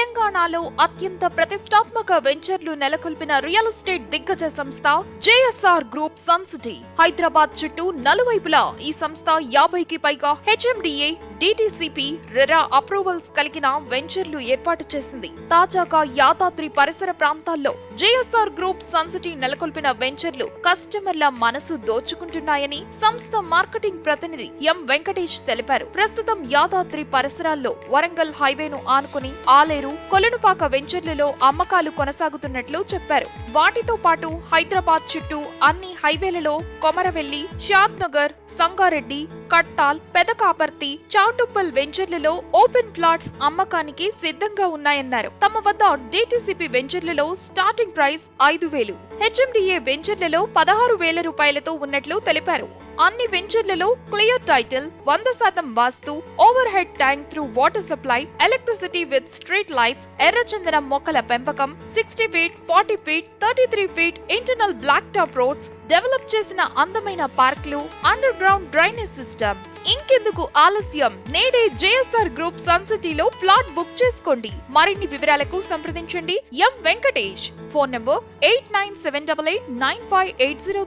తెలంగాణలో అత్యంత ప్రతిష్టాత్మక వెంచర్లు నెలకొల్పిన రియల్ ఎస్టేట్ దిగ్గజ సంస్థ జేఎస్ఆర్ గ్రూప్ సన్సిటీ హైదరాబాద్ చుట్టూ నలువైపులా ఈ సంస్థ యాభైకి పైగా హెచ్ఎండిఏ డిటిసిపి రెరా అప్రూవల్స్ కలిగిన వెంచర్లు ఏర్పాటు చేసింది. తాజాగా యాదాద్రి పరిసర ప్రాంతాల్లో జేఎస్ఆర్ గ్రూప్ సన్సిటీ నెలకొల్పిన వెంచర్లు కస్టమర్ల మనసు దోచుకుంటున్నాయని సంస్థ మార్కెటింగ్ ప్రతినిధి ఎం వెంకటేష్ తెలిపారు. ప్రస్తుతం యాదాద్రి పరిసరాల్లో వరంగల్ హైవేను ఆనుకుని ఆలేరు కొలనుపాక వెంచర్లలో అమ్మకాలు కొనసాగుతున్నట్లు చెప్పారు. వాటితో పాటు హైదరాబాద్ చుట్టూ అన్ని హైవేలలో కొమరవెల్లి షాద్ నగర్ సంగారెడ్డి కట్టాల్ పెదకాపర్తి చాటుప్పల్ వెంచర్లలో ఓపెన్ ఫ్లాట్స్ అమ్మకానికి సిద్ధంగా ఉన్నాయన్నారు. తమ వద్ద డిటిసిపి వెంచర్లలో స్టార్టింగ్ ప్రైస్ ఐదు వేలు. హెచ్ఎండిఏ వెంచర్లలో పదహారు వేల రూపాయలతో ఉన్నట్లు తెలిపారు. అన్ని వెంచర్లలో క్లియర్ టైటిల్ వంద శాతం vastu over head tank through water supply electricity with street street lights ఎర్రచందనం మొక్కల పెంపకం sixty feet forty feet thirty three feet internal black top roads develop చేసిన అందమైన పార్క్లు అండర్ గ్రౌండ్ డ్రైనేజ్ సిస్టమ్ ఇంకెందుకు ఆలస్యం? నేడే జేఎస్ఆర్ గ్రూప్ సన్ సిటీలో ప్లాట్ బుక్ చేసుకోండి. మరిన్ని వివరాలకు సంప్రదించండి. M Venkatesh. Phone number eight nine seven double eight nine five eight zero